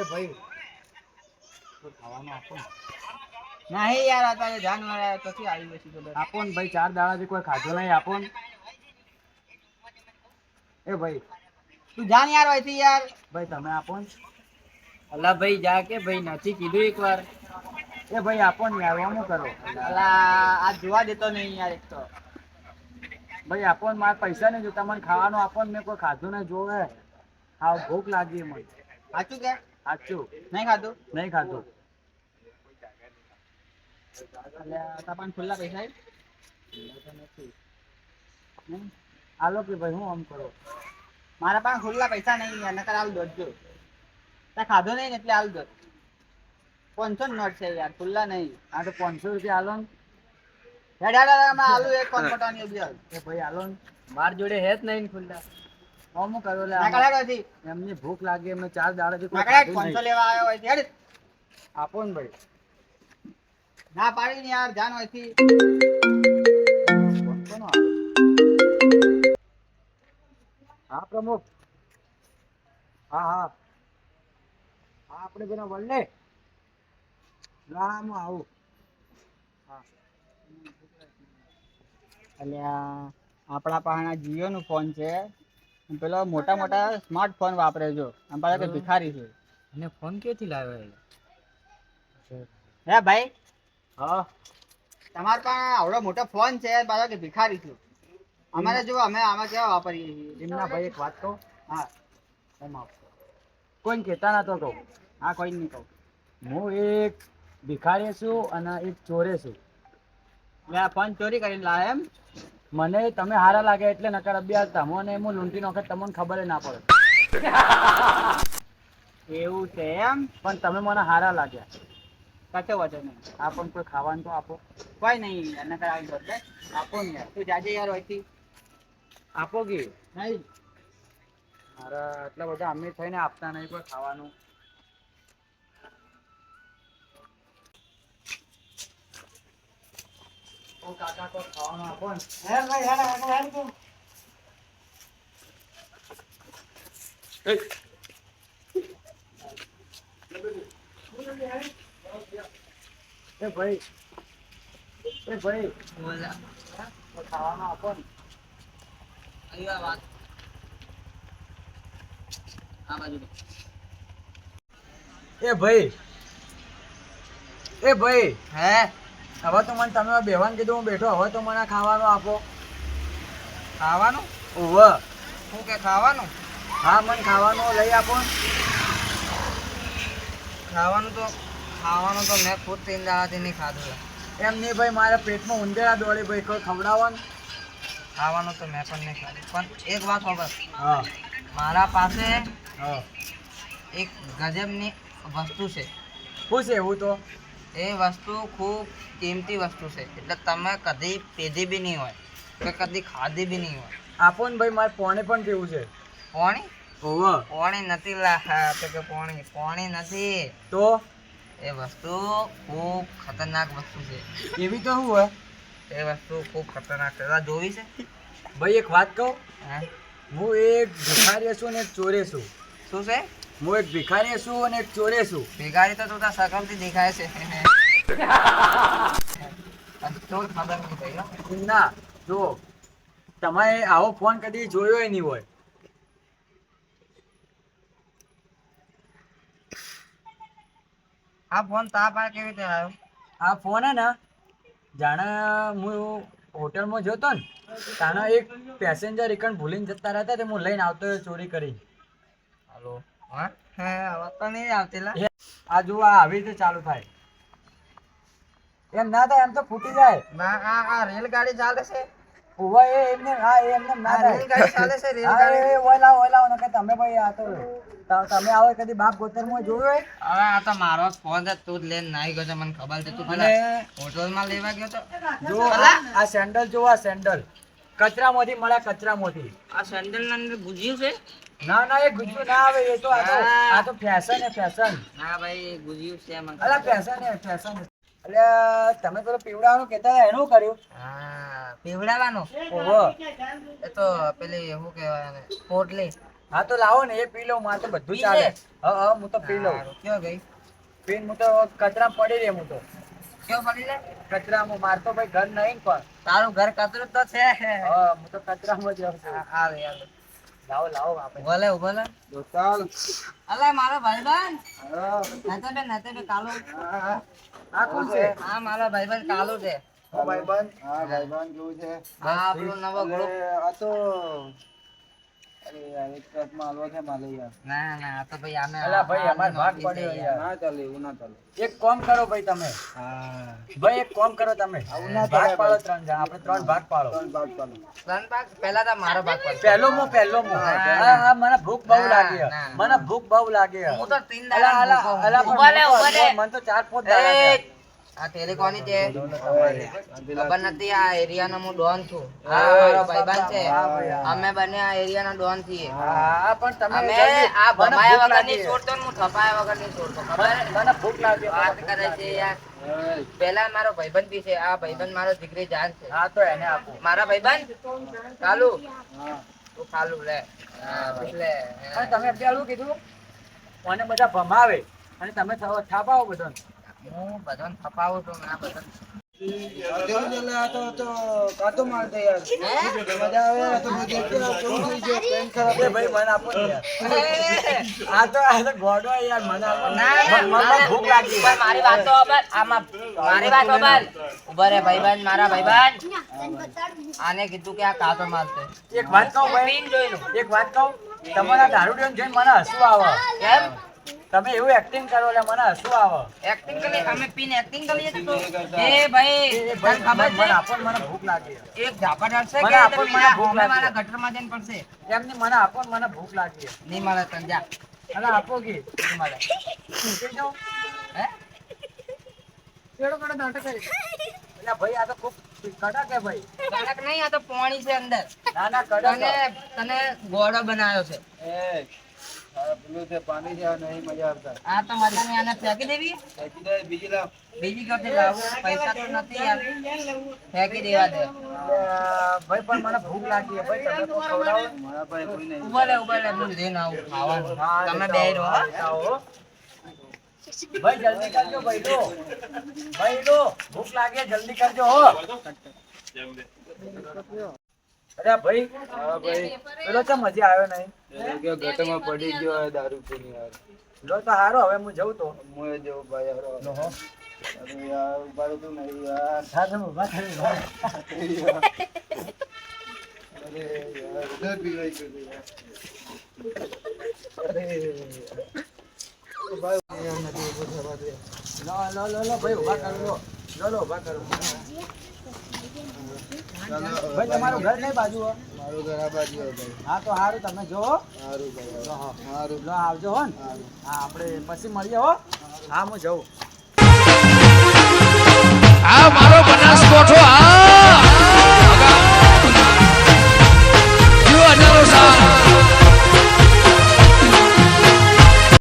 એ ભાઈ. તો ખાવાનું આપો ના નહીં યાર અત્યારે જાન મળ્યા પછી આવી બેસી તો આપો ને ભાઈ ચાર દાડાથી કોઈ ખાધો નહીં આપો ને. એ ભાઈ. તું જાન યાર હોયથી યાર. ભાઈ તમે આપો ને. અલા ભાઈ જા કે ભાઈ નથી કીધું એકવાર. એ ભાઈ આપો ને યાર શું કરો. અલા આ જોવા દેતો નહીં યાર એક તો. ભાઈ આપો ને મારા પૈસા નહીં જો તમને ખાવાનું આપો ને મેં કોઈ ખાધું નહીં જોવે. હા ભૂખ લાગી મને સાચું કે? સાચું નહીં ખાધું? નહીં ખાધું. તાપાન ખુલ્લા પૈસા? હાલો કે ભાઈ હું આમ કરો? મારા પાસે ખુલ્લા પૈસા નહીં નકર હાલ દોડજો ત્યાં ખાધો નહીં એટલે હાલ દોડ પાંચસો નોટ છે યાર ખુલ્લા નહીં. આ તો પાંચસો રૂપિયા હાલો ને. હેડ હેડ હેડ, આમાં આલુ એક કોનપટાની બી. હાલ ભાઈ હાલો માર જોડે હેત નહીં ખુલ્લા. આમ કરો લે ના હતી એમની ભૂખ લાગી એમને ચાર દાડાથી કોઈ. લેવા આવ્યો હોય હેડ. આપો ને ભાઈ. ના પાડી ને યાર જાન હોયથી હા પ્રમુખ હા હા. હા આપણે પેલા વળને રામ આવું. હા. અલ્યા આપણા પાસે જીઓ નો ફોન છે. પેલો મોટા મોટા સ્માર્ટફોન વાપરે છો. આમ પાછા કે ભિખારી છે. અને ફોન ક્યાંથી લાવ્યો હે ભાઈ? હા તમારે પણ આવડો મોટો ફોન છે પાછા કે ભિખારી છું. અમારે જો અમે આમાં કેવા વાપરીએ છીએ? એમના ભાઈ એક વાત કહું? હા. એમ કોઈને કહેતા નતો કહું. હા કોઈ નહીં કહું. હું એક ભિખારી છું અને એક ચોરે છું. મેં ફોન ચોરી કરીને લાવ્યા એમ. મને તમે હારા લાગે એટલે નકાર અભ્યાસ તમને હું લૂંટી નોખે તમને ખબર ના પડે. એવું છે એમ? પણ તમે મને હારા લાગ્યા. કશો વાંધો નહીં આ કોઈ ખાવાનું તો આપો. કોઈ નહીં નકર આવી દોડ આપો ને તું જાજે યાર હોયથી આપો કે? નહીં. મારા આટલા બધા અમીર થઈને આપતા નહીં કોઈ ખાવાનું. ઓ કાકા કોઈ ખાવાનું આપો ને હે ભાઈ હેડ હેડ હેડ તું. એ. ભાઈ. એ ભાઈ. બોલા. કોઈ ખાવાનું આપો ને અહીંયા વાત. આ બાજુ એ ભાઈ. એ ભાઈ. હે? હવે તો મને તમે બેવાન કીધું હું બેઠો. હવે તો મને ખાવાનું આપો. ખાવાનું? ઓવ શું કે ખાવાનું? હા મને ખાવાનું લઈ આપો. ખાવાનું તો ખાવાનું તો મેં ખુદ ત્રણ દાડાથી નહીં ખાધું એમ નહીં ભાઈ મારા પેટમાં ઉંદેડા દોડી ભાઈ કોઈ ખવડાવવાનું? ખાવાનું તો મેં પણ નહીં ખાધું. પણ એક વાત ખબર. હા. મારા પાસે હા. એક ગજબની વસ્તુ છે. શું છે એવું તો? એ વસ્તુ ખૂબ કિંમતી વસ્તુ છે. એટલે તમે કદી પીધી બી નહીં હોય કે કદી ખાધી બી નહીં હોય. આપો ને ભાઈ મારે પોણે પણ પીવું છે? પોણી? ઓવ પોણી નથી લા તો કે પોણી. પોણી નથી. તો? એ વસ્તુ ખૂબ ખતરનાક વસ્તુ છે. એવી તો શું હોય? એ વસ્તુ ખૂબ ખતરનાક છે. જોવી છે? ભાઈ એક વાત કહું. હે? હું એક ભિખારી છું ને ચોરે છું. શું છે? હું એક ભિખારી છું અને એક ચોરે છું. ભિખારી તો તું તાર સકમથી દેખાય છે. ચોર ખબર નહીં ભાઈ ના જો તમે આવો ફોન કદી જોયો નહીં હોય. આ ફોન તા પાસે કેવી રીતે આવ્યો? આ ફોન હે ને જાણે હું હોટલમાં જોતો ને તાણે એક પેસેન્જર એકણ ભૂલીને જતા રહેતા તે હું લઈને આવતો ચોરી કરી હાલો. હા? હે તો નહીં આવતી આ જો આ આવી રીતે ચાલુ થાય. એમ ના થાય એમ તો ફૂટી જાય. ના આ આ રેલગાડી ચાલે છે. ઊભા એ એમને હા એ એમને ના રેલગાડી ચાલે છે રેલગાડી એ ઓય લાવો ઓય તમે ભાઈ આ તો તમે આવો કદી બાપ ગોતરમાં જોયું હોય? હવે આ તો મારો ફોન છે તું જ લઈને નાઈ ગયો છે મને ખબર છે. તું ભલે હોટલમાં લેવા ગયો તો? જો આ સેન્ડલ જો આ સેન્ડલ. કચરામાંથી મળ્યા કચરા માંથી આ સેન્ડલ ના અંદર ગુજ્યું છે? ના ના એ ગુજ્જુ ના આવે એ તો આ તો આ તો ફેશન હે ફેશન ના ભાઈ ગુજ્યું છે અલા ફેશન હે ફેશન એટલે તમે પેલો પીવડાવાનું કહેતા હતા એનું કર્યું. હા પીવડાવવાનો? ઓહો. એ તો પેલી શું કહેવાય પોટલી. હા તો લાવો ને એ પી લઉં મારે તો બધું ચાલે. હા હા હું તો પી લઉં. કયો ગઈ પીન હું તો કચરા પડી રહી હું તો. કયો પડી લે? કચરામાં માર તો ભાઈ ઘર નહીં પણ. તારું ઘર કચરું તો છે. હા હું તો કચરામાં જ રહું છું. આવે આવે. લાવો લાવો આપણે અલા મારો ભાઈબંધ. નાતે બે નાતે કાલો. આ કોણ છે? હા મારો ભાઈબંધ કાલો છે. ભાઈબંધ? હા ભાઈબંધ કેવું છે. હા આપણો નવો આ તો એક ટ્રકમાં હાલવા છે માલે યાર ના ના આ તો ભાઈ આમે અલા ભાઈ આ- અમાર આ ભાગ નોકરી છે પડ્યો યાર. ના ચાલે એવું ના ચાલે એક કામ કરો ભાઈ તમે. ભાઈ એક કામ કરો તમે. ભાગ પાડો ત્રણ જણ. આપણે ત્રણ ભાગ પાડો. ત્રણ ભાગ પહેલા તો મારો ભાગ પડશે. પહેલો મો પહેલો મો હા હા મને ભૂખ બહુ લાગી. મને ભૂખ બહુ લાગી. હું તો અલા દાડા તો- મને તો ચાર પાંચ દાડા. આ ટેલિકોની છે? ખબર નથી આ એરિયાનો હું ડોન છું. હા, મારો ભાઈબંધ છે. અમે બંને આ એરિયાના ડોન છીએ. હા પણ તમે અમે આ ભમાયા વગર છોડતો હું થપાયા વગર છોડતો ખબર મને ભૂખ લાગી વાત કરે છે યાર. પેલા મારો ભાઈબંધ બી છે આ ભાઈબંધ મારો દીકરી જાન છે. હા તો એને આપો. મારા ભાઈબંધ? કાલુ? તો કાલુ લે. એટલે તમે પેલું કીધું મને બધા ભમાવે. અને તમે થાપાવો બધો હું બધાને ફપાવું છું ને બધા મારી ભાઈબંધ આને કીધું કે આ કાતો મારશે એક વાત કહું એક વાત કહું તમારા દારૂ જોઈને મને હસવું આવે. કેમ? તમે એવું એક્ટિંગ કરો એટલે મને હસવું આવે. એક્ટિંગ કરી અમે પીન એક્ટિંગ કરીએ છીએ તો. એ ભાઈ તને ખબર છે? આપણ મને ભૂખ લાગી એક ઝાપટ હશે કે આપણ મને ભૂખ લાગી. મારા ગટરમાં જઈને પડશે એમની મને આપણ મને ભૂખ લાગી નહીં મારા તને જા. અને આપો કે. દઉં? હે? કેડો કડો નાટક કરી એટલે ભાઈ આ તો ખૂબ કડક હે ભાઈ. કડક નહીં આ તો પાણી છે અંદર. ના ના કડક તને તને ગોળો બનાવ્યો છે. એ. પેલું છે પાણી છે નહીં મજા આવતા. આ તો મજાની આને ફેંકી દેવી? ફેંકી દે બીજી લાવ. બીજી કરતી લાવું પૈસા તો નથી ફેંકી દેવા દે. ભાઈ પણ મને ભૂખ લાગી ભાઈ તમે કોઈ ખવડાવો. મારા પાસે કોઈ નહીં. ઊભા રે હું લઈને આવું ખાવાનું. તમે બે રહો ભાઈ જલ્દી કરજો ભાઈ લો. ભાઈ લો. ભૂખ લાગે જલ્દી કરજો હો. અરે ભાઈ હા ભાઈ. પેલો તો મજા આવ્યો નહીં? કે ગટમાં પડી ગયો દારૂ પીને યાર. લો તો હારો હવે હું જઉં તો. હું જઉં ભાઈ હારો. લો હો. અરે યાર ઉભારો તું નહીં યાર. તમે ઊભા થઈ ગયો અરે યાર ઉધર ગયું યાર. અરે. ભાઈ યાર. નથી ઊભો થવા દે લો લો લો ભાઈ ઊભા કરો લો લો ઊભા કરો ભાઈ તમારું ઘર નહીં બાજુ હો? મારું ઘર આ બાજુ ભાઈ. હા તો હારું તમે જો સારું ભાઈ સારું લો આવજો હો ને. હા આપણે પછી મળીએ હો. હા હું જઉં. આ મારો બનાસકોઠો